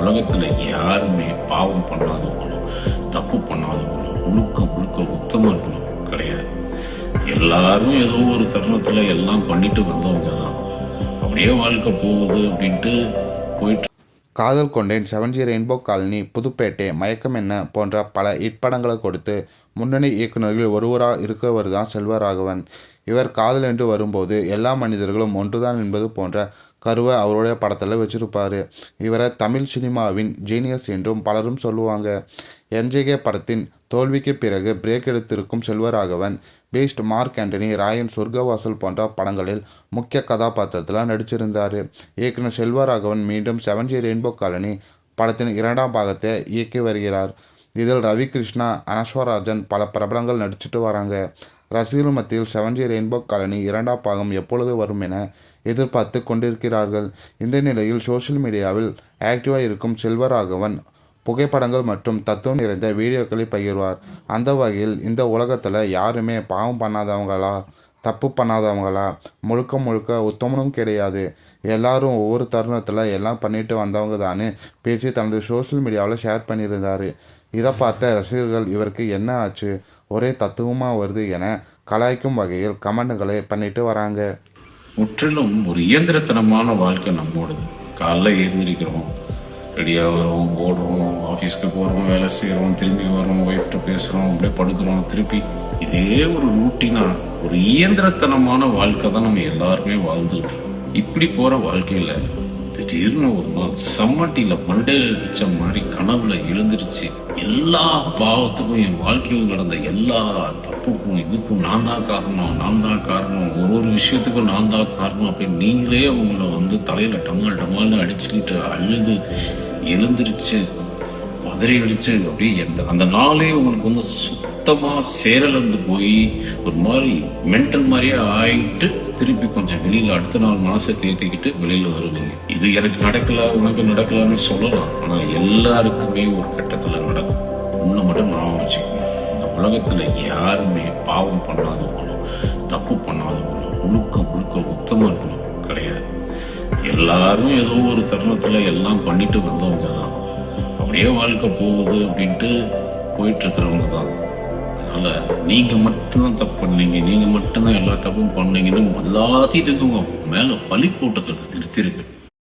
உலகத்துல யாருமே பாவம் பண்ணாதவங்களும் தப்பு பண்ணாதவங்களும் முழுக்க முழுக்க உத்தமர்களும் கிடையாது. எல்லாரும் ஏதோ ஒரு தருணத்துல எல்லாம் பண்ணிட்டு வந்தவங்க தான். அப்படியே வாழ்க்கை போகுது அப்படின்ட்டு போயிட்டு காதல் கொண்டேன் செவன்ஜி ரெயின்போ காலனி புதுப்பேட்டை மயக்கம் என்ன போன்ற பல இட்படங்களை கொடுத்து முன்னணி இயக்குநர்கள் ஒருவராக இருக்கவர் தான் செல்வராகவன். இவர் காதல் என்று வரும்போது எல்லா மனிதர்களும் ஒன்றுதான் என்பது போன்ற கருவை அவருடைய படத்தில் வச்சுருப்பார். இவரை தமிழ் சினிமாவின் ஜீனியஸ் என்றும் பலரும் சொல்லுவாங்க. என்ஜிகே படத்தின் தோல்விக்கு பிறகு break எடுத்திருக்கும் Selvaraghavan Beast Mark Antony Raayan Sorgavaasal போன்ற படங்களில் முக்கிய கதாபாத்திரத்தில் நடிச்சிருந்தார். இயக்குனர் செல்வராகவன் மீண்டும் செவன் ஜி ரெயின்போ காலனி படத்தின் இரண்டாம் பாகத்தை இயக்கி வருகிறார். இதில் ரவி கிருஷ்ணா அனஸ்வராஜன் பல பிரபலங்கள் நடிச்சிட்டு வராங்க. ரசிகர்கள் மத்தியில் செவன்ஜி ரெயின்போ காலனி இரண்டாம் பாகம் எப்பொழுது வரும் என எதிர்பார்த்து கொண்டிருக்கிறார்கள். இந்த நிலையில் சோஷியல் மீடியாவில் ஆக்டிவாக இருக்கும் செல்வராகவன் புகைப்படங்கள் மற்றும் தத்துவம் நிறைந்த வீடியோக்களை பகிர்வார். அந்த வகையில் இந்த உலகத்தில் யாருமே பாவம் பண்ணாதவங்களா தப்பு பண்ணாதவங்களா முழுக்க முழுக்க உத்தமனும் கிடையாது. எல்லாரும் ஒவ்வொரு தருணத்தில் எல்லாம் பண்ணிட்டு வந்தவங்க தானே பேசி தனது சோஷியல் மீடியாவில் ஷேர் பண்ணியிருந்தார். இதை பார்த்த ரசிகர்கள் இவருக்கு என்ன ஆச்சு ஒரே தத்துவமாக வருது என கலாய்க்கும் வகையில் கமெண்ட்களை பண்ணிட்டு வராங்க. முற்றிலும் ஒரு இயந்திரத்தனமான வாழ்க்கை நம்மோடது. காலைல எழுந்திரிக்கிறோம் ரெடியாக வரோம் ஓடுறோம் ஆஃபீஸ்க்கு போகிறோம் வேலை செய்கிறோம் திரும்பி வரோம் ஒய்ஃப்ட்டு பேசுகிறோம் அப்படியே படுக்கிறோம் திருப்பி இதே ஒரு ரூட்டினாக ஒரு இயந்திரத்தனமான வாழ்க்கை தான் நம்ம எல்லாருமே வாழ்ந்துருக்கோம் இப்படி போகிற வாழ்க்கையில் திடீர்னு ஒரு நாள் சம்மட்டியில் மண்டையில் அடித்த மாதிரி கனவுல எழுந்திருச்சு எல்லா பாவத்துக்கும் என் வாழ்க்கையில் நடந்த எல்லா தப்புக்கும் இதுக்கும் நான் தான் காரணம் நான் தான் காரணம். ஒரு ஒரு விஷயத்துக்கும் நான் தான் காரணம் அப்படின்னு நீங்களே உங்களை வந்து தலையில் டமால் டமால்னு அடிச்சுக்கிட்டு அழுது எழுந்திருச்சு பதறி அடிச்சு அப்படியே எந்த அந்த நாளே உங்களுக்கு வந்து சுத்தமாக சேரலந்து போய் ஒரு மாதிரி மென்டல் மாதிரியே ஆயிட்டு திருப்பி கொஞ்சம் வெளியில் அடுத்த நாள் மனசை தேர்த்திக்கிட்டு வெளியில் வருவீங்க இது எனக்கு நடக்கல உனக்கு நடக்கலன்னு சொல்லலாம். ஆனால் எல்லாருக்குமே ஒரு கட்டத்தில் நடக்கும். உலகத்துல யாருமே பாவம் பண்ணாதவங்களும் தப்பு பண்ணாதவங்களும் முழுக்க முழுக்க உத்தமர்களும் கிடையாது. எல்லாரும் ஏதோ ஒரு தருணத்துல எல்லாம் பண்ணிட்டு வந்தவங்க தான். அப்படியே வாழ்க்கை போகுது அப்படின்ட்டு போயிட்டு இருக்கிறவங்க தான். அதனால நீங்க மட்டும்தான் தப்பு பண்ணீங்க நீங்க மட்டும்தான் எல்லா தப்பும் பண்ணீங்கன்னு எல்லாத்தையும் உங்க மேல பழி போட்டுக்கிறது நிறுத்திருக்கு